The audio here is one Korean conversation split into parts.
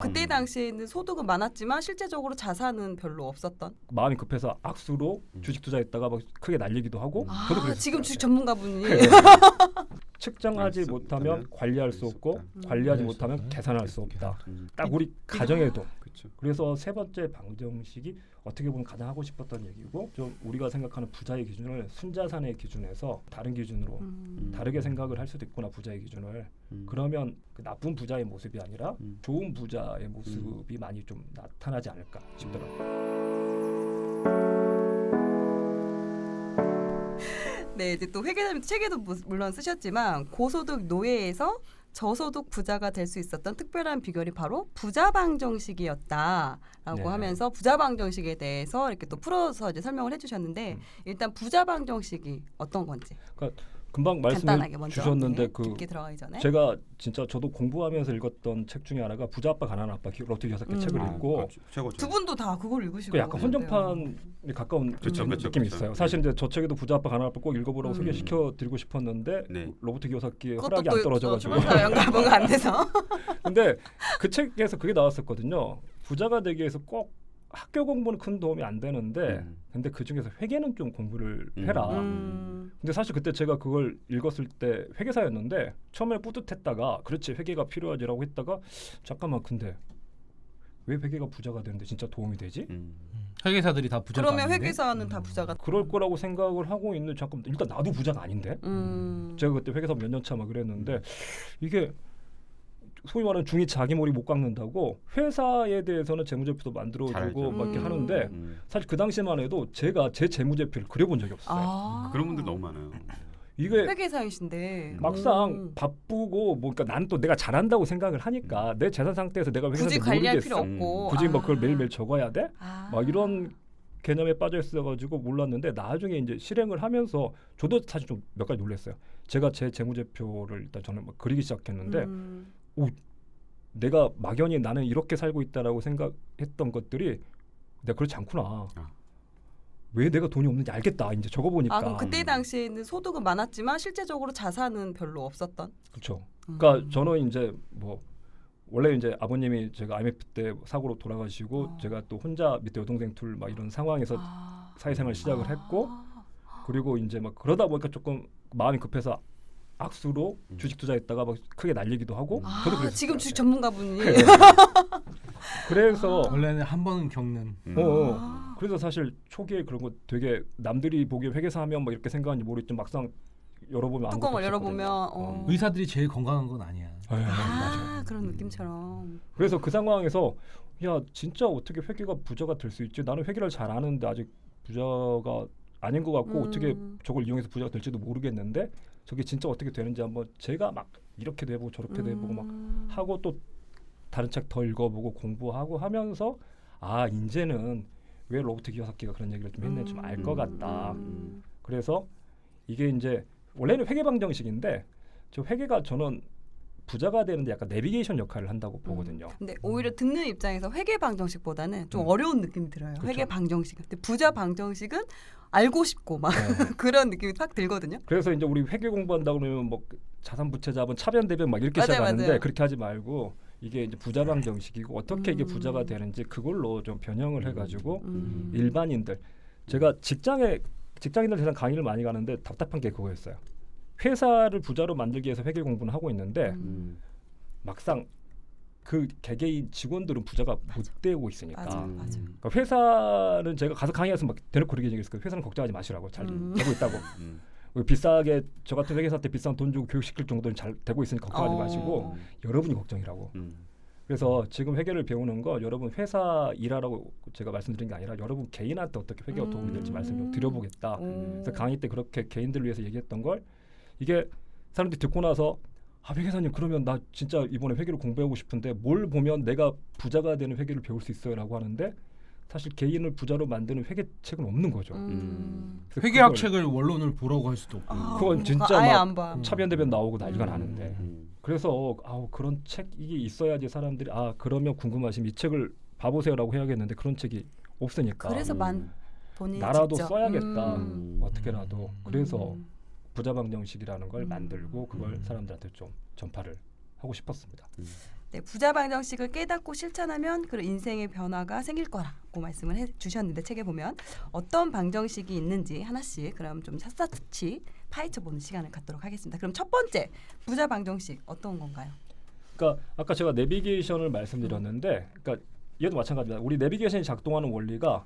그때 음. 당시에는 소득은 많았지만 실제적으로 자산은 별로 없었던. 마음이 급해서 악수로 음. 주식 투자했다가 막 크게 날리기도 하고 아, 저도 그랬어요. 지금 주식 전문가분이 측정하지 알수 못하면 관리할 수 없고 없다. 음. 관리하지 음. 못하면 계산할 수 없다. 음. 딱 우리 가정에도 그렇죠. 그래서 세 번째 방정식이 어떻게 보면 가장 하고 싶었던 얘기고 좀 우리가 생각하는 부자의 기준을 순자산의 기준에서 다른 기준으로 음. 다르게 생각을 할 수도 있구나 부자의 기준을 음. 그러면 그 나쁜 부자의 모습이 아니라 음. 좋은 부자의 모습이 많이 좀 나타나지 않을까 싶더라고요. 네, 이제 또 회계사님 책에도 무- 물론 쓰셨지만 고소득 노예에서 저소득 부자가 될 수 있었던 특별한 비결이 바로 부자 방정식이었다라고 네. 하면서 부자 방정식에 대해서 이렇게 또 풀어서 이제 설명을 해주셨는데 음. 일단 부자 방정식이 어떤 건지 간단 하게 말씀해 주셨는데 네, 그 깊게 들어가기 전에 제가 진짜 저도 공부하면서 읽었던 책 중에 하나가 부자 아빠 가난한 아빠 로트 여섯 개 음. 책을 아, 읽고 그렇죠. 최고죠. 두 분도 다 그걸 읽으시고 그 약간. 혼전판에 가까운 그쵸, 느낌이 그쵸. 있어요. 사실 이제 저 책에도 부자 아빠 가난한 아빠 꼭 읽어보라고 음. 소개시켜 드리고 싶었는데 네. 로버트 기요사키의 허락이 또안 떨어져가지고 뭔가 안 돼서 근데 그 책에서 그게 나왔었거든요. 부자가 되기 위해서 꼭 학교 공부는 큰 도움이 안 되는데 음. 근데 그 중에서 회계는 좀 공부를 음. 해라. 음. 근데 사실 그때 제가 그걸 읽었을 때 회계사였는데 처음에 뿌듯했다가 그렇지 회계가 필요하지라고 했다가 잠깐만 근데 왜 회계가 부자가 되는데 진짜 도움이 되지? 음. 회계사들이 다 부자가 그러면 아닌데? 회계사는 다 음. 부자가 그럴 거라고 생각을 하고 있는 잠깐 일단 나도 부자가 아닌데 음. 제가 그때 회계사 몇 년 차 막 그랬는데 이게 소위 말하는 중이 자기 머리 못 깎는다고 회사에 대해서는 재무제표도 잘 만들어주고. 막 이렇게 음. 하는데 음. 사실 그 당시만 해도 제가 제 재무제표를 그려본 적이 없어요. 아. 그런 분들 너무 많아요. 이게 회계사이신데 막상 음. 바쁘고 뭐 그러니까 난 또 내가 잘한다고 생각을 하니까 내 재산 상태에서 내가 굳이 회사인지 관리할 모르겠어. 필요 없고 굳이 뭐 그걸 아. 매일매일 적어야 돼? 아. 막 이런 개념에 빠져 있어가지고 몰랐는데 나중에 이제 실행을 하면서 저도 사실 좀 몇 가지 놀랐어요. 제가 제 재무제표를 일단 저는 막 그리기 시작했는데 음. 내가 막연히 나는 이렇게 살고 있다라고 생각했던 것들이 내가 그렇지 않구나. 아. 왜 내가 돈이 없는지 알겠다. 이제 적어 보니까. 아 그럼 그때 당시에는 소득은 많았지만 실제적으로 자산은 별로 없었던. 그렇죠. 음. 그러니까 저는 이제 뭐 원래 이제 아버님이 제가 IMF 때 사고로 돌아가시고 어. 제가 또 혼자 밑에 여동생 둘 막 이런 상황에서 아. 사회생활 시작을 아. 했고 그리고 이제 막 그러다 보니까 조금 마음이 급해서 악수로 음. 주식 투자했다가 막 크게 날리기도 하고 아, 저도 그랬어요. 지금 주식 전문가분이 네. 그래서 원래는 한 번은 겪는 음. 어, 어. 아. 그래서 사실 초기에 그런 거 되게 남들이 보기에 회계사 하면 막 이렇게 생각하는지 모르겠지만 막상 열어보면 뚜껑을. 열어보면 어. 의사들이 제일 건강한 건 아니야. 에이, 아 맞아요. 그런 느낌처럼. 그래서 그 상황에서 야 진짜 어떻게 회계가 부자가 될 수 있지? 나는 회계를 잘 아는데 아직 부자가 아닌 것 같고 어떻게 음. 저걸 이용해서 부자가 될지도 모르겠는데 저게 진짜 어떻게 되는지 한번 제가 막 이렇게도 해보고 저렇게도 해보고 막 음. 하고 또 다른 책 더 읽어보고 공부하고 하면서 아 이제는 왜 로버트 기요사키가 그런 얘기를 좀 했는지 좀 알 것 같다. 음. 그래서 이게 이제 원래는 회계 방정식인데 저 회계가 저는 부자가 되는데 약간 내비게이션 역할을 한다고 보거든요. 근데 오히려 듣는 입장에서 회계 방정식보다는 좀 음. 어려운 느낌이 들어요. 그쵸. 회계 방정식. 근데 부자 방정식은 알고 싶고 막 네. 그런 느낌이 팍 들거든요. 그래서 이제 우리 회계 공부한다 그러면 뭐 자산 부채 자본 차변 대변 막 이렇게 맞아요, 시작하는데 맞아요. 그렇게 하지 말고 이게 이제 부자 방정식이고 어떻게 이게 음. 부자가 되는지 그걸로 좀 변형을 해가지고 음. 일반인들 제가 직장에 직장인들 대상 강의를 많이 가는데 답답한 게 그거였어요. 회사를 부자로 만들기 위해서 회계 공부는 하고 있는데 음. 음. 막상 그 개개인 직원들은 부자가 맞아. 못 되고 있으니까. 맞아, 음. 맞아. 그러니까 회사는 제가 가서 강의해서 막 대놓고 그렇게 얘기했어요. 회사는 걱정하지 마시라고 잘 음. 되고 있다고. 음. 그 비싸게 저 같은 회계사 때 비싼 돈 주고 교육시킬 정도는 잘 되고 있으니 걱정하지 어. 마시고 여러분이 걱정이라고. 음. 그래서 지금 회계를 배우는 거 여러분 회사 일하라고 제가 말씀드린 게 아니라 여러분 개인한테 어떻게 회계가 도움이 될지 음. 말씀 좀 드려보겠다. 오. 그래서 강의 때 그렇게 개인들을 위해서 얘기했던 걸 이게 사람들이 듣고 나서 아 회계사님 그러면 나 진짜 이번에 회계를 공부하고 싶은데 뭘 보면 내가 부자가 되는 회계를 배울 수 있어요라고 하는데 사실 개인을 부자로 만드는 회계책은 없는 거죠. 음. 회계학 책을 원론을 보라고 할 수도 없고. 아, 그건 진짜 막안 봐. 차변대변 나오고 난리가 음. 나는데 음. 그래서 아우 그런 책이 있어야지 사람들이 아 그러면 궁금하시면 이 책을 봐보세요라고 해야겠는데 그런 책이 없으니까 그래서 음. 만 본인이 나라도 직접. 써야겠다 음. 어떻게라도 그래서 음. 부자 방정식이라는 걸 음. 만들고 그걸 음. 사람들한테 좀 전파를 하고 싶었습니다. 음. 네, 부자 방정식을 깨닫고 실천하면 그런 인생의 변화가 생길 거라고 말씀을 해 주셨는데 책에 보면 어떤 방정식이 있는지 하나씩 그럼 좀 샅샅이 파헤쳐 보는 시간을 갖도록 하겠습니다. 그럼 첫 번째 부자 방정식 어떤 건가요? 그러니까 아까 제가 내비게이션을 말씀드렸는데, 그러니까 얘도 마찬가지입니다. 우리 내비게이션이 작동하는 원리가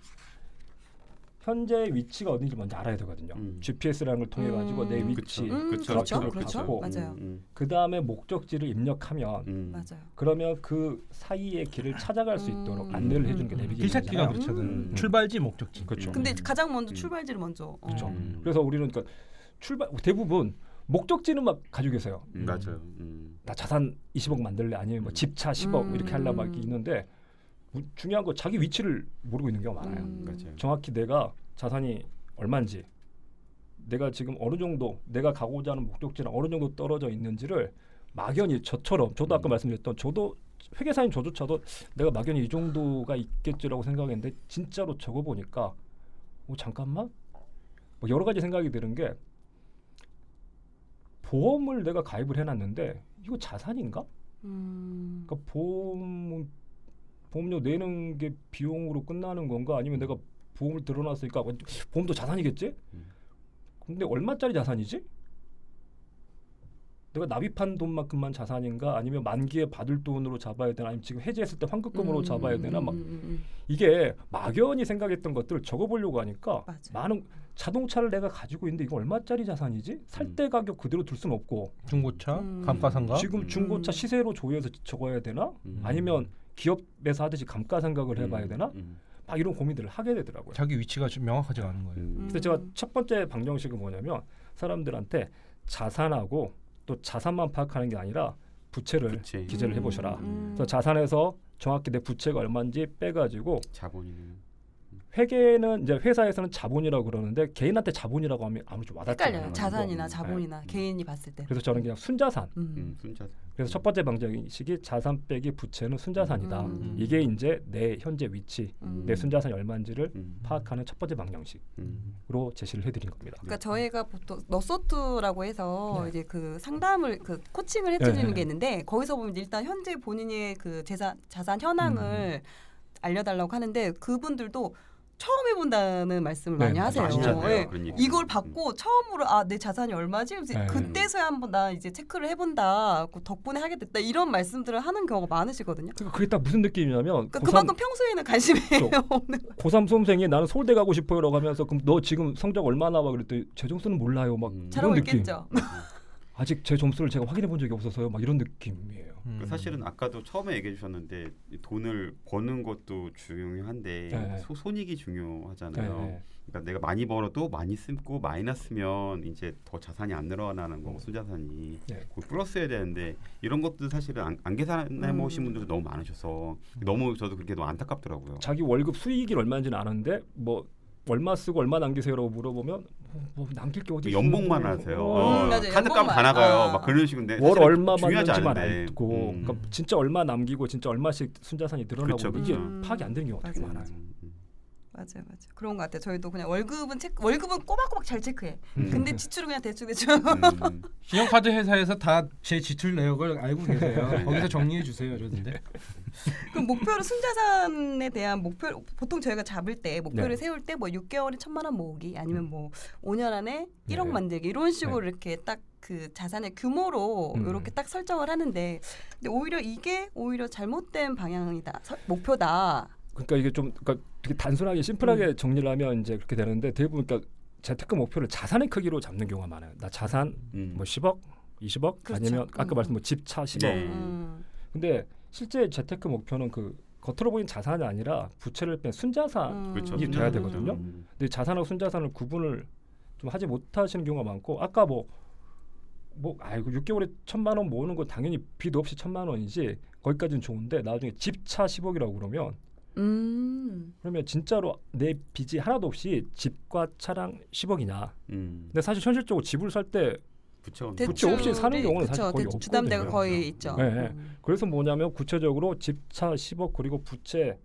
현재 위치가 어딘지 먼저 알아야 되거든요. 음. GPS라는 걸 통해 가지고 내 음. 위치, 음, 그쵸, 그렇죠, 그쵸, 그렇죠, 그쵸. 맞아요, 음, 그 다음에 목적지를 입력하면 음. 맞아요. 그러면 그 사이의 길을 찾아갈 수 있도록 음. 안내를 해주는 게 음. 내비게이션이잖아요. 길찾기가 그렇잖아요. 음. 출발지 목적지. 그렇죠. 근데 가장 먼저 음. 출발지를 먼저 어. 그렇죠. 음. 그래서 우리는 그러니까 출발 대부분 목적지는 막 가지고 계세요. 음, 맞아요. 음. 나 자산 20억 만들래 아니면 뭐 음. 집차 10억 음. 이렇게 하려고 막 있는데 우- 중요한 거 자기 위치를 모르고 있는 경우가 많아요. 음. 맞아요. 정확히 내가 자산이 얼마인지 내가 지금 어느 정도 내가 가고자 하는 목적지랑 어느 정도 떨어져 있는지를 막연히 저처럼 저도 아까 음. 말씀드렸던 저도 회계사인 저조차도 내가 막연히 이 정도가 있겠지라고 생각했는데 진짜로 적어 보니까 어 잠깐만 뭐 여러 가지 생각이 드는 게 보험을 내가 가입을 해놨는데 이거 자산인가? 음. 그러니까 보험 보험료 내는 게 비용으로 끝나는 건가 아니면 내가 보험을 들어놨으니까 보험도 자산이겠지? 음. 근데 얼마짜리 자산이지? 내가 납입한 돈만큼만 자산인가 아니면 만기에 받을 돈으로 잡아야 되나 아니면 지금 해지했을 때 환급금으로 음, 잡아야 되나 막 음, 음, 음. 이게 막연히 생각했던 것들을 적어보려고 하니까 맞아요. 많은 자동차를 내가 가지고 있는데 이거 얼마짜리 자산이지? 살 음. 때 가격 그대로 둘 수는 없고 중고차, 음. 감가상가. 지금 음. 중고차 시세로 조회해서 적어야 되나? 음. 아니면 기업에서 하듯이 감가상각을 해봐야 음, 되나? 음. 막 이런 고민들을 하게 되더라고요. 자기 위치가 좀 명확하지가 않은 거예요. 음. 그래서 제가 첫 번째 방정식은 뭐냐면 사람들한테 자산하고 또 자산만 파악하는 게 아니라 부채를 부채. 기재를 해보셔라. 음. 그래서 자산에서 정확히 내 부채가 얼마인지 빼가지고 자본이는 회계는 이제 회사에서는 자본이라고 그러는데 개인한테 자본이라고 하면 아무리 좀 와닿잖아요. 헷갈려요. 자산이나 음. 자본이나 네. 개인이 봤을 때. 그래서 저는 그냥 순자산. 음. 음, 순자산. 그래서 첫 번째 방정식이 자산 빼기 부채는 순자산이다. 음. 이게 이제 내 현재 위치, 음. 내 순자산이 얼마인지를 음. 파악하는 첫 번째 방정식으로 음. 제시를 해드린 겁니다. 그러니까 저희가 보통 너소트라고 해서 네. 이제 그 상담을 그 코칭을 해주는 네. 게 있는데 거기서 보면 일단 현재 본인의 그 재산 자산 현황을 알려달라고 하는데 그분들도 처음 해본다는 말씀을 네, 많이 하세요. 많이 하세요. 예. 그런 얘기. 이걸 받고 처음으로 아 내 자산이 얼마지? 그래서 네. 그때서야 한번 나 이제 체크를 해본다. 그 덕분에 하게 됐다. 이런 말씀들을 하는 경우가 많으시거든요. 그러니까 그게 딱 무슨 느낌이냐면 그러니까 고3 그만큼 평소에는 관심이 그렇죠. 없는 고3 수험생이 나는 서울대 가고 싶어요라고 하면서 그럼 너 지금 성적 얼마 나와 그랬더니 제 점수는 몰라요 막 음. 잘하고 이런 느낌 있겠죠. 아직 제 점수를 제가 확인해 본 적이 없어서요 막 이런 느낌이에요 음. 그 사실은 아까도 처음에 얘기해 주셨는데 돈을 버는 것도 중요한데 네. 소, 손익이 중요하잖아요. 네. 그러니까 내가 많이 벌어도 많이 쓰고 마이너스면 이제 더 자산이 안 늘어나는 거고 순자산이 네. 그 플러스 해야 되는데 이런 것도 사실은 안, 안 계산해 보신 음. 분들도 너무 많으셔서 너무 저도 그렇게 너무 안타깝더라고요. 자기 월급 수익이 얼마인지는 아는데 뭐 얼마 쓰고 얼마 남기세요라고 물어보면 뭐, 뭐 남길 게 어디 그 연봉만 있어요. 하세요. 어. 음. 카드값 연봉만. 다 나가요. 아. 막 그런 식인데 월 사실은 얼마 중요하지 받는지만 않은데. 알고 음. 그러니까 진짜 얼마 남기고 진짜 얼마씩 순자산이 늘어나고 그쵸, 이게 그쵸. 파악이 안 되는 경우가 되게. 많아요 음, 음. 맞아요, 맞아요. 그런 것 같아요. 저희도 그냥 월급은 체크, 월급은 꼬박꼬박 잘 체크해. 음. 근데 지출은 그냥 대충 대충. 음. 신용카드 회사에서 다 제 지출 내역을 알고 계세요. 거기서 정리해 주세요, 저던데. 그럼 목표를 순자산에 대한 목표 보통 저희가 잡을 때 목표를 네. 세울 때 뭐 6개월에 천만 원 모으기 아니면 뭐 5년 안에 1억 네. 만들기 이런 식으로 이렇게 딱 그 자산의 규모로 음. 이렇게 딱 설정을 하는데 근데 오히려 이게 오히려 잘못된 방향이다 서- 목표다. 그러니까 이게 좀 그러니까 되게 단순하게 심플하게 정리를 하면 이제 그렇게 되는데 대부분 그러니까 재테크 목표를 자산의 크기로 잡는 경우가 많아요 나 자산 음. 뭐 10억 20억 그렇죠. 아니면 아까 음. 말씀 뭐 집차 10억 네. 음. 근데 실제 재테크 목표는 그 겉으로 보이는 자산이 아니라 부채를 뺀 순자산 음. 그렇죠. 돼야 되거든요. 음. 근데 자산하고 순자산을 구분을 좀 하지 못하시는 경우가 많고 아까 뭐뭐 아이고 6개월에 천만 원 모으는 건 당연히 빚 없이 천만 원이지 거기까지는 좋은데 나중에 집차 10억이라고 그러면 음. 그러면 진짜로 내 빚이 하나도 없이 집과 차랑 10억이냐 음. 근데 사실 현실적으로 집을 살 때 부채가 대출 없이 사는 경우는 사실 거의 대출 주담대가. 거의 있죠. 네, 네. 음. 그래서 뭐냐면 구체적으로 집차 10억 그리고 부채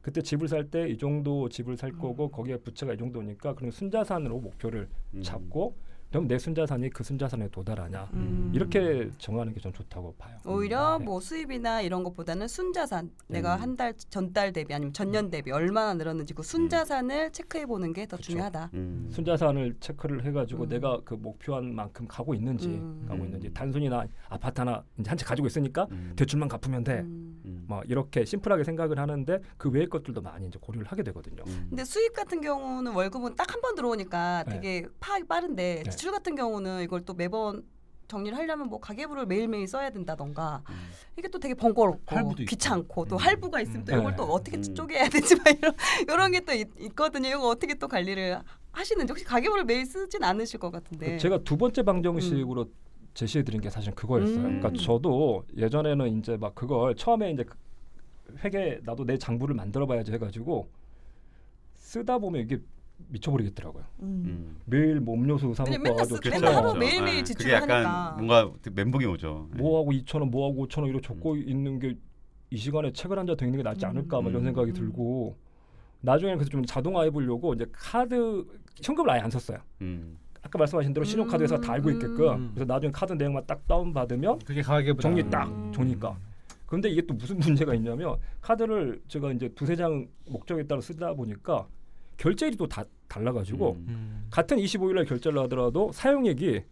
그때 집을 살 때 이 정도 집을 살 거고 거기에 부채가 이 정도니까 그럼 순자산으로 목표를 음. 잡고 그럼 내 순자산이 그 순자산에 도달하냐 음. 이렇게 정하는 게전 좋다고 봐요. 오히려 네. 뭐 수입이나 이런 것보다는 순자산 내가 음. 한달 전달 대비 아니면 전년 대비 얼마나 늘었는지 그 순자산을 체크해 보는 게 더. 중요하다. 음. 순자산을 체크를 해가지고 음. 내가 그 목표한 만큼 가고 있는지 음. 가고 있는지 단순히 나 아파트 하나 이제 한 채 가지고 있으니까 음. 대출만 갚으면 돼. 음. 음. 뭐 이렇게 심플하게 생각을 하는데 그 외의 것들도 많이 이제 고려를 하게 되거든요. 음. 근데 수입 같은 경우는 월급은 딱 한 번 들어오니까 네. 되게 파악이 빠른데 네. 지출 같은 경우는 이걸 또 매번 정리를 하려면 뭐 가계부를 매일매일 써야 된다던가 음. 이게 또 되게 번거롭고 할부도. 귀찮고 또 음. 할부가 있으면 또 음. 이걸 네. 또 어떻게 음. 쪼개야 되지 막 이런 이런 게 또 있거든요. 이거 어떻게 또 관리를 하시는지 혹시 가계부를 매일 쓰진 않으실 것 같은데. 제가 두 번째 방정식으로 제시해드린 게 사실 그거였어요. 음. 그러니까 저도 예전에는 이제 막 그걸 처음에 이제 그 회계 나도 내 장부를 만들어봐야지 해가지고 쓰다 보면 이게 미쳐버리겠더라고요. 음. 음. 매일 뭐 음료수 사 먹고 와가지고 쓰- 그렇죠, 맨날 하루. 매일매일 네. 그게 약간 하니까. 뭔가 멘붕이 오죠. 네. 뭐하고 2천 원, 뭐 하고 5천 원 이렇게 적고 있는 게 이 시간에 책을 한장더 읽는 게 낫지 음. 않을까 막 이런 음. 생각이 음. 들고 나중에는 그래서 좀 자동화해 보려고 이제 카드 현금을 아예 안 썼어요. 음. 아까 말씀하신 대로 신용카드에서 다 알고 있게끔 음. 그래서 나중에 카드 내용만 딱 다운 받으면 그게 가계부 정리 딱 음. 좋으니까. 그런데 이게 또 무슨 문제가 있냐면 카드를 제가 이제 두세 장 목적에 따라 쓰다 보니까 결제일이 또 다 달라가지고 음. 음. 같은 25일날 결제를 하더라도 사용액이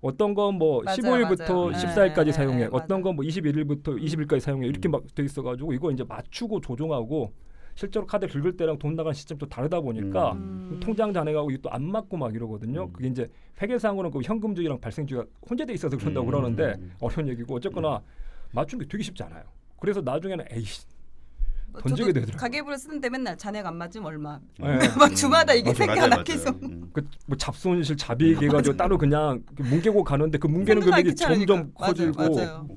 어떤 건 뭐 맞아요, 15일부터 맞아요. 14일까지 네, 사용해, 네, 어떤. 건 뭐 21일부터 20일까지 사용해 이렇게 음. 막돼 있어가지고 이거 이제 맞추고 조정하고 실제로 카드 긁을 때랑 돈 나가는 시점 또 다르다 보니까 음. 통장 잔액하고 이게 또 안 맞고 막 이러거든요. 음. 그게 이제 회계상으로는 그 현금주의랑 발생주의가 혼재돼 있어서 그런다고 음. 그러는데 음. 어려운 얘기고 어쨌거나 맞추는 게 되게 쉽지 않아요. 그래서 나중에는 에이씨 뭐 던지게 저도 되더라고요. 가계부를 쓰는데 맨날 잔액 안 맞으면 얼마. 네. 막 주마다 이게 맞아요, 생겨나 맞아요, 계속. 음. 그 뭐 잡손실 자비액 해가지고 따로 그냥 그 뭉개고 가는데 그 뭉개는 생각하기 금액이 귀찮으니까. 점점 맞아요, 커지고 맞아요.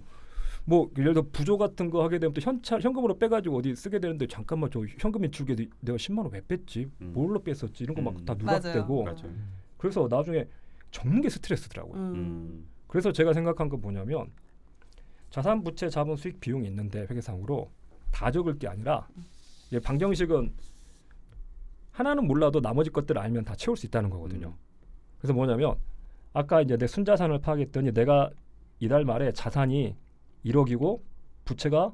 뭐 예를 들어 부조 같은 거 하게 되면 또 현찰 현금으로 빼가지고 어디 쓰게 되는데 잠깐만 저 현금 인출게 내가 10만 원 왜 뺐지 음. 뭘로 뺐었지 이런 거 막 음. 다. 누락되고 맞아요. 그래서 나중에 적는 게 스트레스더라고요. 음. 음. 그래서 제가 생각한 건 뭐냐면 자산 부채 자본 수익 비용이 있는데 회계상으로 다 적을 게 아니라 이 방정식은 하나는 몰라도 나머지 것들을 알면 다 채울 수 있다는 거거든요. 음. 그래서 뭐냐면 아까 이제 내 순자산을 파악했더니 내가 이달 말에 자산이 1억이고 부채가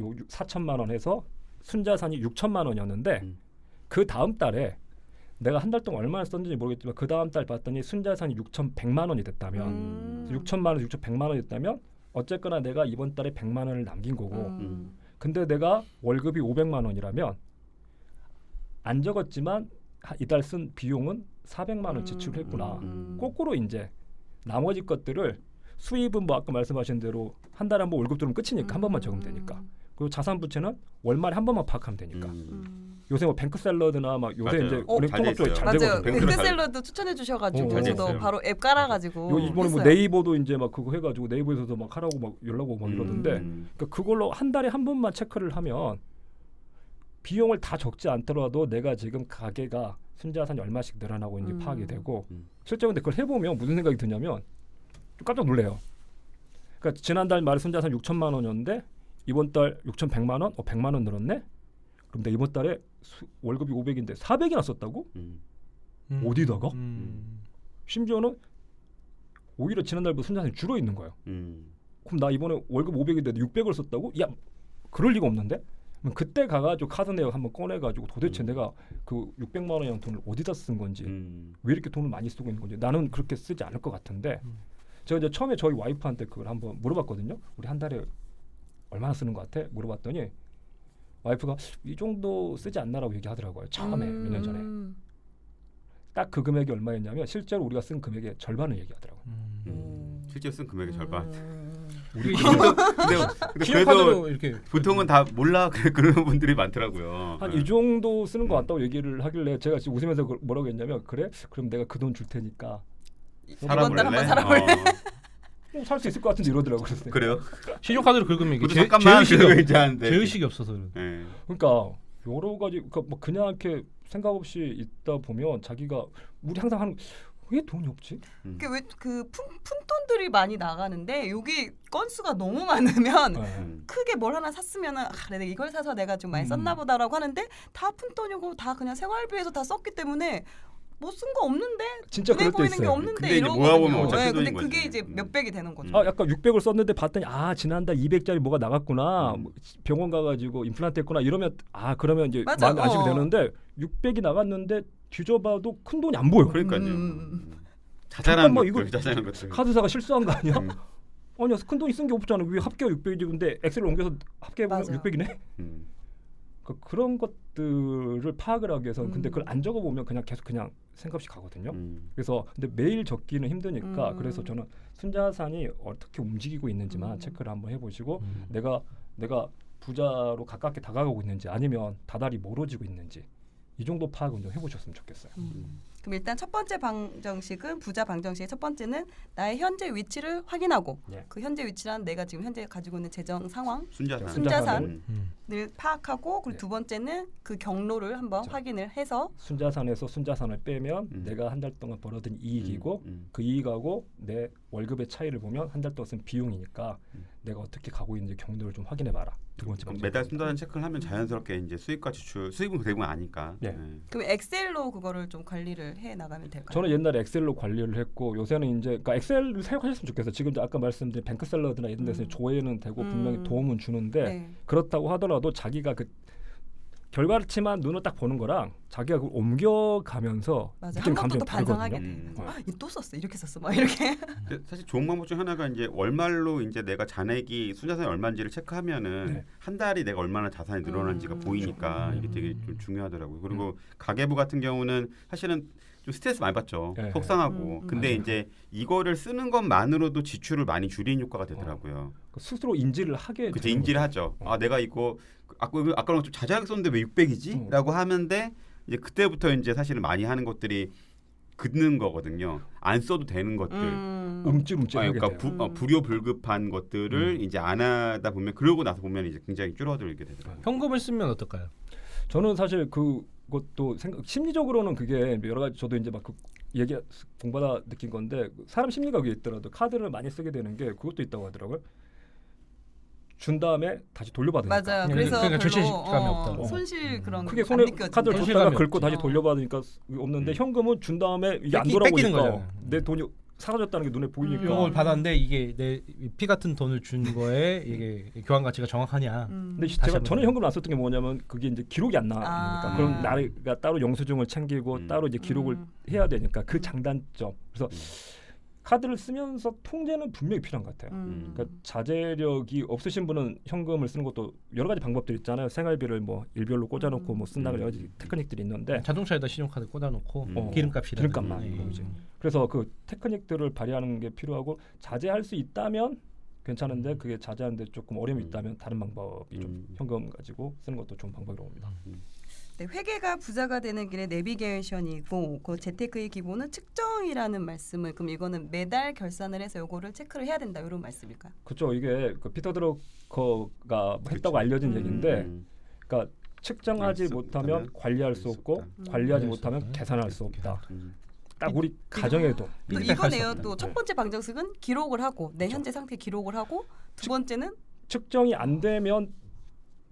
요 4천만 원 해서 순자산이 6천만 원이었는데 음. 그 다음 달에 내가 한 달 동안 얼마나 썼는지 모르겠지만 그 다음 달 봤더니 순자산이 6,100만 원이 됐다면 음. 6천만 원에서 6,100만 원이 됐다면 어쨌거나 내가 이번 달에 100만 원을 남긴 거고 음. 근데 내가 월급이 500만 원이라면 안 적었지만 하- 이달 쓴 비용은 400만 원 지출했구나. 음. 거꾸로 이제 나머지 것들을 수입은 뭐 아까 말씀하신 대로 한 달에 한 번 월급 들으면 끝이니까 한 번만 적으면 되니까. 그리고 자산 부채는 월말에 한 번만 파악하면 되니까. 음. 음. 요새 뭐 뱅크 샐러드나 막 요새 맞아요. 이제 어, 은행 잘돼 통합적으로 있어요. 잘 맞아요. 되거든요. 뱅크를 잘- 뱅크샐러드 추천해 주셔가지고 어, 잘 저도 됐어요. 바로 앱 깔아가지고 요 이번에 뭐 했어요. 네이버도 이제 막 그거 해가지고 네이버에서도 막 하라고 막 연락 오고 막 이러던데 음. 그러니까 그걸로 한 달에 한 번만 체크를 하면 비용을 다 적지 않더라도 내가 지금 가게가 순자산이 얼마씩 늘어나고 있는지 음. 파악이 되고 음. 실제 근데 그걸 해보면 무슨 생각이 드냐면 좀 깜짝 놀래요. 그러니까 지난달 말에 순자산 6천만 원이었는데 이번 달 6,100만 원, 어 100만 원 늘었네. 그럼 내가 이번 달에 수, 월급이 500인데 400이나 썼다고? 음. 음. 어디다가? 음. 심지어는 오히려 지난달보다 순자산이 줄어 있는 거예요. 음. 그럼 나 이번에 월급 500인데 600을 썼다고? 야, 그럴 리가 없는데? 그럼 그때 가가지고 카드 내역 한번 꺼내가지고 도대체 음. 내가 그 600만 원이라는 돈을 어디다 쓴 건지 음. 왜 이렇게 돈을 많이 쓰고 있는 건지 나는 그렇게 쓰지 않을 것 같은데 음. 제가 이제 처음에 저희 와이프한테 그걸 한번 물어봤거든요. 우리 한 달에 얼마나 쓰는 것 같아? 물어봤더니 와이프가 이 정도 쓰지 않나라고 얘기하더라고요. 처음에 몇년 전에 음. 딱그 금액이 얼마였냐면 실제로 우리가 쓴 금액의 절반을 얘기하더라고요. 음. 음. 실제 쓴 금액의 절반. 음. 우리 이게 근데, 근데 그래도 이렇게 보통은 다 몰라 그러는 분들이 많더라고요. 한 네. 이 정도 쓰는 것 음. 같다고 얘기를 하길래 제가 지금 웃으면서 그- 뭐라고 했냐면 그래? 그럼 내가 그 돈 줄 테니까 이번 달 한번 살아볼래? 살아볼래? 어. 살 수 있을 것 같은데 이러더라고요. 그래서 내가. 그래요? 신용카드로 긁으면 이게 제, 잠깐만 제의식이, 그러고 없, 이제 하는데. 제의식이 없어서 그래. 네. 그러니까 여러 가지 그러니까 뭐 그냥 이렇게 생각 없이 있다 보면 자기가 우리 항상 하는 왜 돈이 없지? 음. 그게 왜그 푼돈들이 많이 나가는데 여기 건수가 너무 많으면 네. 음. 크게 뭘 하나 샀으면은 아, 그래 내가 이걸 사서 내가 좀 많이 음. 썼나 보다라고 하는데 다 푼돈이고 다 그냥 생활비에서 다 썼기 때문에 뭐 쓴 거 없는데 진짜 눈에 그럴 때 보이는 게 있어요. 없는데 근데 이제 이런 모아보면 거거든요. 어차피 네, 근데 돈인 그게 거지. 이제 음. 몇 백이 되는 거죠. 음. 아 약간 600을 썼는데 봤더니 아 지난달 200짜리 뭐가 나갔구나 음. 뭐 병원 가가지고 임플란트 했구나 이러면 아 그러면 이제 맞아, 마음이 안심이 어. 되는데 600이 나갔는데 뒤져봐도 큰 돈이 안 보여 그러니까요. 음. 음. 자잘한 잠깐만, 것들, 이거 자잘한 것들. 카드사가 실수한 거 아니야? 음. 아니야 큰 돈이 쓴 게 없잖아 왜 합계가 600이지 근데 엑셀을 옮겨서 합계해보면 맞아요. 600이네 음. 그, 그런 것들을 파악을 하기 위해서는 근데 음. 그걸 안 적어보면 그냥 계속 그냥 생각 없이 가거든요 음. 그래서 근데 매일 적기는 힘드니까 음. 그래서 저는 순자산이 어떻게 움직이고 있는지만 음. 체크를 한번 해보시고 음. 내가 내가 부자로 가깝게 다가가고 있는지 아니면 다달이 멀어지고 있는지 이 정도 파악은 좀 해보셨으면 좋겠어요. 음. 그럼 일단 첫 번째 방정식은 부자 방정식의 첫 번째는 나의 현재 위치를 확인하고 예. 그 현재 위치란 내가 지금 현재 가지고 있는 재정 상황을 순자산. 순자산. 음. 음. 파악하고 그리고 네. 두 번째는 그 경로를 한번 그렇죠. 확인을 해서 순자산에서 순자산을 빼면 음. 내가 한 달 동안 벌어든 이익이고 음, 음. 그 이익하고 내 월급의 차이를 보면 한 달 동안 쓴 비용이니까 음. 내가 어떻게 가고 있는지 경로를 좀 확인해 봐라. 두 번째. 매달 순자산 체크를 하면 자연스럽게 이제 수입과 지출, 수입은 대부분 아니까. 네. 네. 그럼 엑셀로 그거를 좀 관리를 해 나가면 될까요? 저는 옛날에 엑셀로 관리를 했고 요새는 이제 그러니까 엑셀을 사용하셨으면 좋겠어요. 지금 이제 아까 말씀드린 뱅크샐러드나 이런 데서 음. 조회는 되고 분명히 음. 도움은 주는데 네. 그렇다고 하더라도 자기가 그 결과치만 눈으로 딱 보는 거랑 자기가 그걸 옮겨가면서 맞아. 느낀 한 번도 감정이 또 다르거든요. 반성하게 음. 돼. 아, 이또 썼어. 이렇게 썼어. 막 이렇게. 근데 사실 좋은 방법 중 하나가 이제 월말로 이제 내가 잔액이 순자산이 얼마인지를 체크하면은 네. 한 달이 내가 얼마나 자산이 늘어난지가 음. 보이니까 음. 이게 되게 좀 중요하더라고요. 그리고 가계부 같은 경우는 사실은 좀 스트레스 많이 받죠. 네. 속상하고. 음, 음. 근데 맞아요. 이제 이거를 쓰는 것만으로도 지출을 많이 줄이는 효과가 되더라고요. 그 스스로 인지를 하게 되는 인지를 거죠. 하죠. 아 내가 이거 아까 아까랑 좀 자세하게 썼는데 왜 600이지? 음. 라고 하는데 이제 그때부터 이제 사실은 많이 하는 것들이 긋는 거거든요. 안 써도 되는 것들. 음. 움찔움찔하게 아니, 그러니까 돼요. 부, 어, 불효 불급한 것들을 음. 이제 안 하다 보면 그러고 나서 보면 이제 굉장히 줄어들게 되더라고요. 현금을 쓰면 어떨까요? 저는 사실 그것도 생각 심리적으로는 그게 여러 가지 저도 이제 막 그 얘기 공부하다 느낀 건데 사람 심리가 그게 있더라도 카드를 많이 쓰게 되는 게 그것도 있다고 하더라고요. 준 다음에 다시 돌려받으니까. 맞아요. 그러니까 그래서 그러니까 별로 절실감이 어, 없다고. 손실 음. 그런 크게 게 손에 안 느껴지죠. 카드를 손실감이 줬다가 없지. 긁고 다시 어. 돌려받으니까 없는데 음. 현금은 준 다음에 이게 안 뺏기- 돌아오고 뺏기는 있으니까 거잖아요. 내 돈이 사라졌다는 게 눈에 보이니까 이걸 받았는데 이게 내 피 같은 돈을 준 거에 이게 교환 가치가 정확하냐? 음. 근데 다시 제가 한번 저는. 현금을 안 썼던 게 뭐냐면 그게 이제 기록이 안 나니까 아. 그럼 나가 따로 영수증을 챙기고 음. 따로 이제 기록을 음. 해야 되니까 그 음. 장단점 그래서 음. 카드를 쓰면서 통제는 분명히 필요한 것 같아요. 음. 그러니까 자제력이 없으신 분은 현금을 쓰는 것도 여러 가지 방법들이 있잖아요. 생활비를 뭐 일별로 꽂아놓고 음. 뭐 쓴다는 음. 여러 가지 테크닉들이 있는데 자동차에다 신용카드 꽂아놓고 음. 어, 기름값이라 기름값만 음. 이거 이제 그래서 그 테크닉들을 발휘하는 게 필요하고 자제할 수 있다면 괜찮은데 그게 자제하는데 조금 어려움이 음. 있다면 다른 방법이 좀 음. 현금 가지고 쓰는 것도 좋은 방법이라고 봅니다. 네, 회계가 부자가 되는 길의 내비게이션이고 그 재테크의 기본은 측정이라는 말씀을 그럼 이거는 매달 결산을 해서 요거를 체크를 해야 된다 이런 말씀일까요? 그렇죠. 이게 그 피터 드러커가 했다고 알려진 음. 얘기인데, 음. 그러니까 측정하지 못하면 관리할 수수 없고. 음. 관리하지 못하면 없다. 계산할 수 없다. 음. 딱 우리 가정에도 또 이거네요. 또첫 네. 번째 방정식은 기록을 하고 내 그쵸. 현재 상태 기록을 하고 두 번째는 측정이 안 되면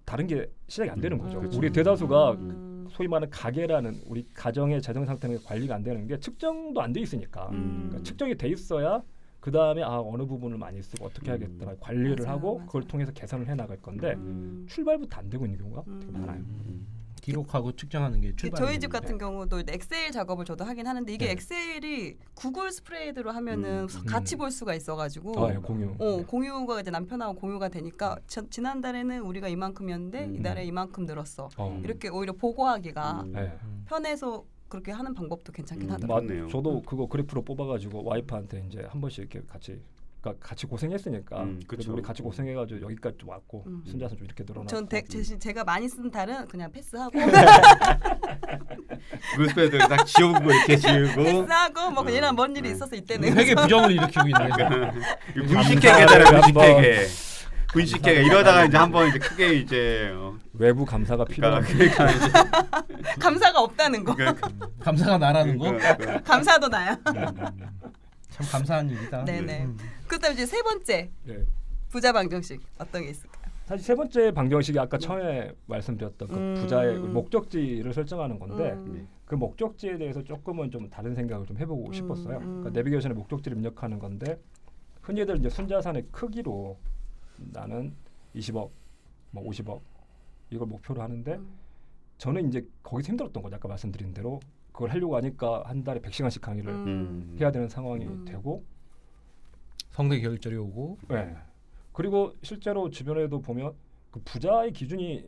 다른 게 시작이 안 되는 음, 거죠. 그렇죠. 우리 대다수가 음. 소위 말하는 가계라는 우리 가정의 재정 상태는 관리가 안 되는 게 측정도 안 돼 있으니까 음. 그러니까 측정이 돼 있어야 그 다음에 아 어느 부분을 많이 쓰고 어떻게 음. 하겠다 관리를 맞아요, 하고 맞아요. 그걸 통해서 개선을 해 나갈 건데 음. 출발부터 안 되고 있는 경우가 음. 되게 많아요. 음. 기록하고 측정하는 게 출발. 저희 집 같은 경우도 엑셀 작업을 저도 하긴 하는데 이게 네. 엑셀이 구글 스프레드로 하면은 음. 같이 음. 볼 수가 있어가지고 아, 예, 공유. 어 공유가 이제 남편하고 공유가 되니까 저, 지난달에는 우리가 이만큼이었는데 음. 이달에 이만큼 늘었어 어. 이렇게 오히려 보고하기가 음. 네. 음. 편해서 그렇게 하는 방법도 괜찮긴 음, 하더라고요. 맞네요. 저도 그거 그래프로 뽑아가지고 와이프한테 이제 한 번씩 이렇게 같이 그러니까 같이 고생했으니까. 음, 그래도. 우리 같이 고생해가지고 여기까지 좀 왔고 음. 순자산 좀 이렇게 늘어났고. 전 대, 제, 제가 많이 쓴 달은 그냥 패스하고. 구글스프레드 딱 지우고 이렇게 지우고. 패스하고 뭐 음. 이런 먼 일이 음. 있었을 때는. 회계 부정을 일으키고 있는. 분식회계잖아요 감사를 분식회계. 분식회계. 이러다가 이제 한번 이제 크게 이제 어, 외부 감사가 그러니까 필요한 그러니까 이제. 감사가 없다는 거. 그러니까 감사가 나라는 거. 그러니까 감사도 나요. 참 감사한 일이다. 네네. 음. 그다음 이제 세 번째 네. 부자 방정식 어떤 게 있을까요? 사실 세 번째 방정식이 아까 처음에 말씀드렸던 그 음. 부자의 목적지를 설정하는 건데 음. 네. 그 목적지에 대해서 조금은 좀 다른 생각을 좀 해보고 음, 싶었어요. 음. 그러니까 내비게이션에 목적지를 입력하는 건데 흔히들 이제 순자산의 크기로 나는 20억, 뭐 50억 이걸 목표로 하는데 음. 저는 이제 거기서 힘들었던 거죠. 아까 말씀드린 대로 그걸 하려고 하니까 한 달에 100시간씩 강의를 음. 음. 해야 되는 상황이 음. 되고 성대 결절이 오고 네. 그리고 실제로 주변에도 보면 그 부자의 기준이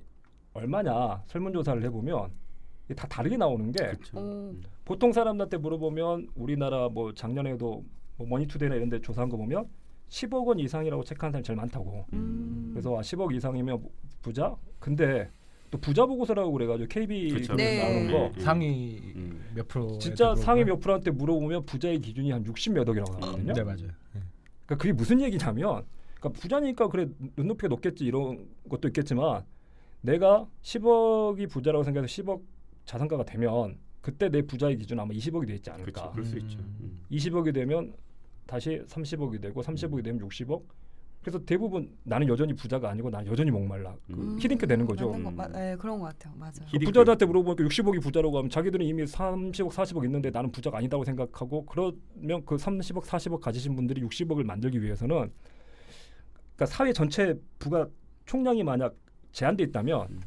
얼마냐 설문조사를 해보면 이게 다 다르게 나오는 게. 음. 보통 사람들한테 물어보면 우리나라 뭐 작년에도 뭐 머니투데이나 이런 데 조사한 거 보면 10억 원 이상이라고 체크한 사람이 제일 많다고. 음. 그래서 아, 10억 이상이면 부자? 근데 또 부자 보고서라고 그래가지고 KB 그쵸. 네. 나오는 거 음. 상위 음. 몇 프로 진짜 상위 몇 프로한테 물어보면 부자의 기준이 한 60몇 억이라고 나오거든요. 네 맞아요. 네. 그러니까 그게 무슨 얘기냐면 그러니까 부자니까 그래 눈높이가 높겠지 이런 것도 있겠지만 내가 10억이 부자라고 생각해서 10억 자산가가 되면 그때 내 부자의 기준은 아마 20억이 되지 그렇죠. 않을까. 그럴 수 음. 있죠. 음. 20억이 되면 다시 30억이 되고 30억이 되면 60억. 그래서 대부분 나는 여전히 부자가 아니고 나는 여전히 목말라. 그 음. 히딩크 되는 거죠. 맞는 거, 마, 네, 그런 것 같아요. 맞아요. 히- 히딩크. 부자들한테 물어보니까 60억이 부자라고 하면 자기들은 이미 30억, 40억 있는데 나는 부자가 아니다고 생각하고 그러면 그 30억, 40억 가지신 분들이 60억을 만들기 위해서는 그러니까 사회 전체 부가 총량이 만약 제한돼 있다면 음.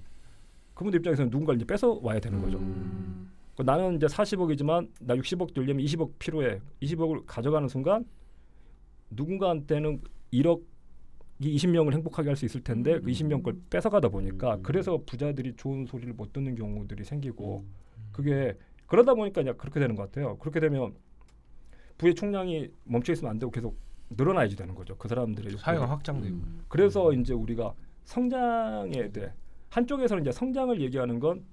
그분들 입장에서는 누군가를 이제 뺏어 와야 되는 거죠. 음. 그 나는 이제 40억이지만 나 60억 들려면 20억 필요해. 20억을 가져가는 순간 누군가한테는 1억 이 20명을 행복하게 할 수 있을 텐데 음. 그 20명 걸 뺏어가다 보니까 음. 그래서 부자들이 좋은 소리를 못 듣는 경우들이 생기고 음. 그게 그러다 보니까 이제 그렇게 되는 것 같아요. 그렇게 되면 부의 총량이 멈춰 있으면 안 되고 계속 늘어나야지 되는 거죠. 그 사람들의 사회가. 확장되고 음. 그래서 이제 우리가 성장에 대해 한쪽에서는 이제 성장을 얘기하는 건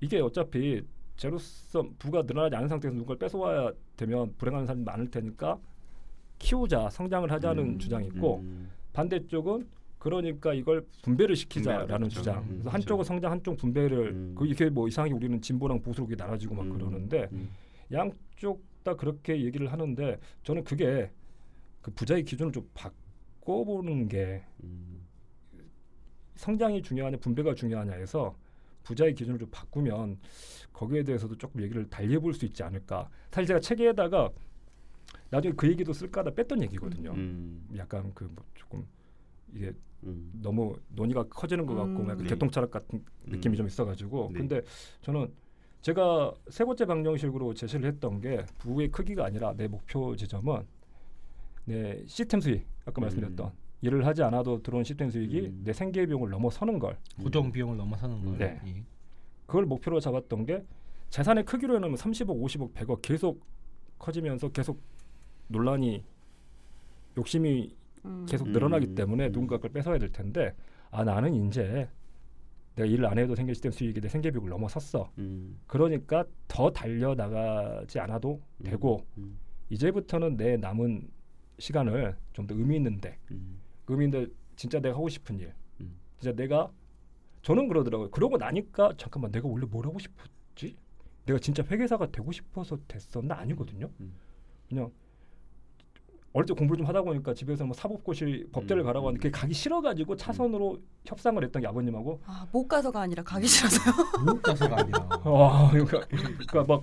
이게 어차피 제로섬 부가 늘어나지 않은 상태에서 누군가를 뺏어와야 되면 불행한 사람이 많을 테니까 키우자 성장을 하자는 음. 주장이 있고 음. 반대쪽은 그러니까 이걸 분배를 시키자라는 주장. 그렇죠. 그래서 음, 한쪽은 그렇죠. 성장, 한쪽 분배를 음. 그 이게 뭐 이상하게 우리는 진보랑 보수로 이렇게 나눠지고 막 음. 그러는데 음. 양쪽 다 그렇게 얘기를 하는데 저는 그게 그 부자의 기준을 좀 바꿔보는 게 음. 성장이 중요하냐 분배가 중요하냐 해서 부자의 기준을 좀 바꾸면 거기에 대해서도 조금 얘기를 달리 해 볼 수 있지 않을까. 사실 제가 책에다가 나중에 그 얘기도 쓸까다 뺐던 얘기거든요. 음. 약간 그 뭐 조금 이게 음. 너무 논의가 커지는 것 같고 음. 약간 네. 개똥차락 같은 느낌이 음. 좀 있어가지고 네. 근데 저는 제가 세 번째 방정식으로 제시를 했던 게 부의 크기가 아니라 내 목표 지점은 내 시스템 수익 아까 음. 말씀드렸던 일을 하지 않아도 들어온 시스템 수익이 음. 내 생계 비용을 넘어서는 걸 고정 비용을 넘어서는 걸. 네. 이. 그걸 목표로 잡았던 게 재산의 크기로 해놓으면 30억, 50억, 100억 계속 커지면서 계속 논란이 욕심이 음. 계속 늘어나기 음. 때문에 음. 누군가 그걸 뺏어야 될 텐데 아 나는 이제 내가 일을 안 해도 생길 시스템 수익이 내 생계 비용을 넘어섰어. 음. 그러니까 더 달려 나가지 않아도 음. 되고 음. 이제부터는 내 남은 시간을 좀 더 의미 있는데 음. 의미 있는데 진짜 내가 하고 싶은 일, 음. 진짜 내가 저는 그러더라고요. 그러고 나니까 잠깐만 내가 원래 뭘 하고 싶었지? 내가 진짜 회계사가 되고 싶어서 됐었나 아니거든요. 음. 그냥 어릴 때 공부를 좀 하다 보니까 집에서 뭐 사법고시 법대를 음, 가라고 음. 하는데 그게 가기 싫어가지고 차선으로 협상을 했던 게 아버님하고 아, 못 가서가 아니라 가기 싫어서요. 못 가서가 아니라 와 그러니까, 그러니까 막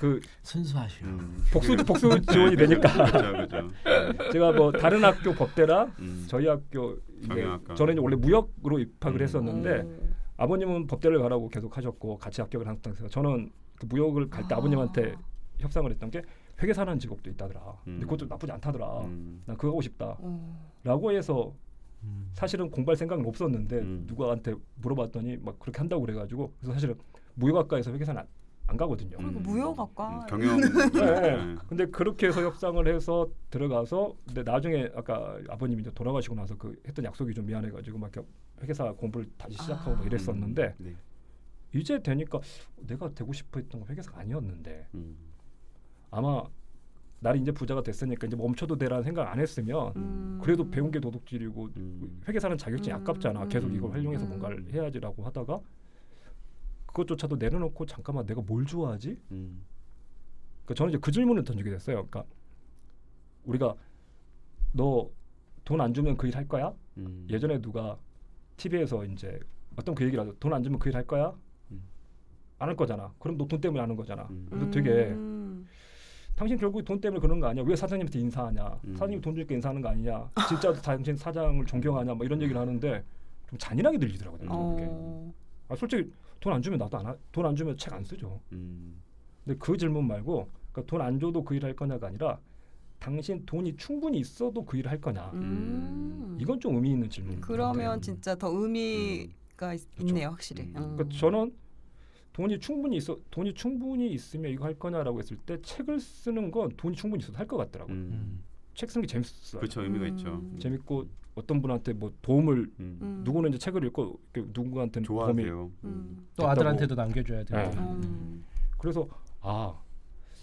그 순수하시오. 음. 복수 복수 지원이 되니까 그렇죠, 그렇죠. 제가 뭐 다른 학교 법대랑 음. 저희 학교 이제. 저는 이제 원래 무역으로 입학을 음. 했었는데 음. 아버님은 법대를 가라고 계속 하셨고 같이 합격을 한 상태에서 저는 그 무역을 갈때 아. 아. 버님한테 협상을 했던 게 회계사라는 직업도 있다더라. 근데 음. 그것도 나쁘지 않다더라. 음. 난 그거 하고 싶다. 어. 라고 해서 음. 사실은 공부할 생각은 없었는데 음. 누구한테 물어봤더니 막 그렇게 한다고 그래가지고 그래서 사실은 무역학과에서 회계사는 안, 안 가거든요. 그리고 음. 무역학과. 음, 경영. 네. 근데 그렇게 해서 협상을 해서 들어가서 근데 나중에 아까 아버님이 이제 돌아가시고 나서 그 했던 약속이 좀 미안해가지고 막 이렇게 회계사 공부를 다시 시작하고 아. 막 이랬었는데 네. 이제 되니까 내가 되고 싶어 했던 건 회계사가 아니었는데 음. 아마 나를 이제 부자가 됐으니까 이제 멈춰도 되라는 생각 안 했으면 음. 그래도 배운 게 도둑질이고 음. 회계사는 자격증이 음, 아깝잖아. 계속 음, 이걸 활용해서 음. 뭔가를 해야지라고 하다가 그것조차도 내려놓고 잠깐만 내가 뭘 좋아하지? 음. 그러니까 저는 이제 그 질문을 던지게 됐어요. 그러니까 우리가 너 돈 안 주면 그 일 할 거야? 음. 예전에 누가 TV에서 이제 어떤 그 얘기를 하죠. 돈 안 주면 그 일 할 거야? 음. 안할 거잖아. 그럼 너 돈 때문에 하는 거잖아. 음. 그래서 되게 음. 당신 결국 돈 때문에 그런 거 아니야? 왜 사장님한테 인사하냐? 음. 사장님 돈 주니까 인사하는 거 아니냐? 진짜 당신 사장을 존경하냐? 뭐 이런 얘기를 하는데 좀 잔인하게 들리더라고요. 그게. 어. 아, 솔직히 돈 안 주면 나도 안 돈 안 주면 책 안 쓰죠. 음. 근데 그 질문 말고 그러니까 돈 안 줘도 그일할 거냐가 아니라 당신 돈이 충분히 있어도 그 일을 할 거냐? 음. 이건 좀 의미 있는 질문. 그러면 진짜 더 의미가 있, 그렇죠. 네요 확실히. 음. 음. 그러니까 저는 돈이 충분히 있어 돈이 충분히 있으면 이거 할 거냐라고 했을 때 책을 쓰는 건 돈이 충분히 있어도 할 것 같더라고요. 음. 책 쓰는 게 재밌어요. 그렇죠 의미가 음. 있죠. 재밌고 어떤 분한테 뭐 도움을 음. 음. 누구는 이제 책을 읽고 이렇게 누구한테는 도움이 좋아하세요. 음. 또 아들한테도 남겨줘야 되고. 네. 음. 그래서 아,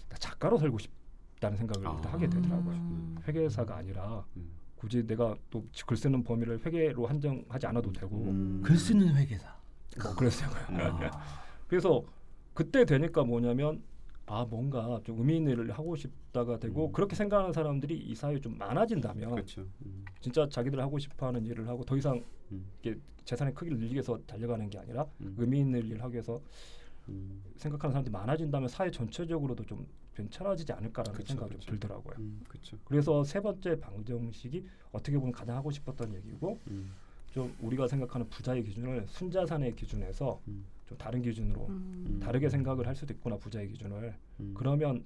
나 작가로 살고 싶다는 생각을 아. 하게 되더라고요. 음. 회계사가 아니라 음. 굳이 내가 또 글 쓰는 범위를 회계로 한정하지 않아도 되고 음. 글 쓰는 회계사. 뭐 그랬어요. 음. 그래서 그때 되니까 뭐냐면 아 뭔가 좀 의미 있는 일을 하고 싶다가 되고 음. 그렇게 생각하는 사람들이 이 사회에 좀 많아진다면 그렇죠. 음. 진짜 자기들 하고 싶어하는 일을 하고 더 이상 음. 이게 재산의 크기를 늘리기 위해서 달려가는 게 아니라 음. 의미 있는 일을 하기 위해서 음. 생각하는 사람들이 많아진다면 사회 전체적으로도 좀 괜찮아지지 않을까라는 그쵸, 생각이 그쵸. 좀 들더라고요. 음. 그래서 세 번째 방정식이 어떻게 보면 가장 하고 싶었던 얘기고 음. 좀 우리가 생각하는 부자의 기준을 순자산의 기준에서 음. 좀 다른 기준으로 음. 다르게 생각을 할 수도 있구나 부자의 기준을 음. 그러면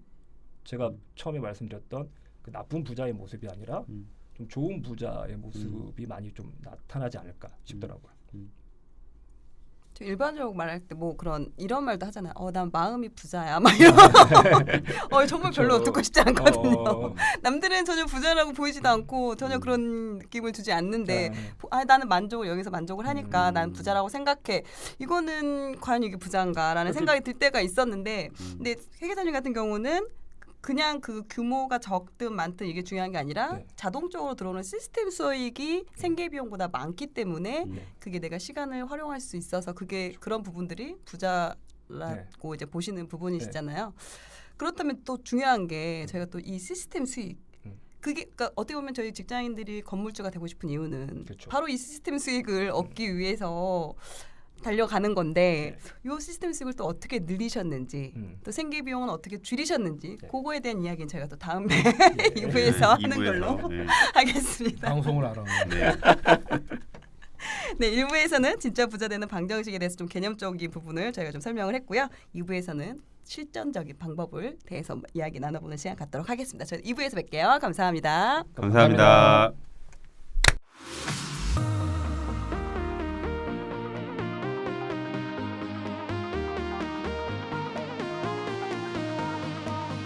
제가 음. 처음에 말씀드렸던 그 나쁜 부자의 모습이 아니라 음. 좀 좋은 부자의 모습이 많이 좀 나타나지 않을까 싶더라고요. 저 일반적으로 말할 때 뭐 그런 이런 말도 하잖아요. 어, 난 마음이 부자야. 막 이런. 어, 정말 별로. 듣고 싶지 않거든요. 어, 남들은 전혀 부자라고 보이지도 않고 전혀 음. 그런 느낌을 주지 않는데 네. 보- 아 나는 만족을 여기서 만족을 하니까 음. 난 부자라고 생각해. 이거는 과연 이게 부자인가라는 생각이 들 때가 있었는데 음. 근데 회계사님 같은 경우는 그냥 그 규모가 적든 많든 이게 중요한 게 아니라 네. 자동적으로 들어오는 시스템 수익이 생계 비용보다 많기 때문에 음. 그게 내가 시간을 활용할 수 있어서 그게 그런 부분들이 부자라고 이제 보시는 부분이시잖아요. 그렇다면 또 중요한 게 저희가 또 이 시스템 수익 음. 그게 그러니까 어떻게 보면 저희 직장인들이 건물주가 되고 싶은 이유는 그렇죠. 바로 이 시스템 수익을 얻기 위해서 달려가는 건데 이 시스템 수익을 또 어떻게 늘리셨는지 음. 또 생계 비용은 어떻게 줄이셨는지 네. 그거에 대한 이야기는 저희가 또 다음에 예. 이부에서 하는 이부에서, 걸로 네. 하겠습니다. 방송을 알아. 네. 네, 1부에서는 진짜 부자 되는 방정식에 대해서 좀 개념적인 부분을 저희가 좀 설명을 했고요. 2부에서는 실전적인 방법을 대해서 이야기 나눠보는 시간 갖도록 하겠습니다. 저희 2부에서 뵐게요. 감사합니다. 감사합니다.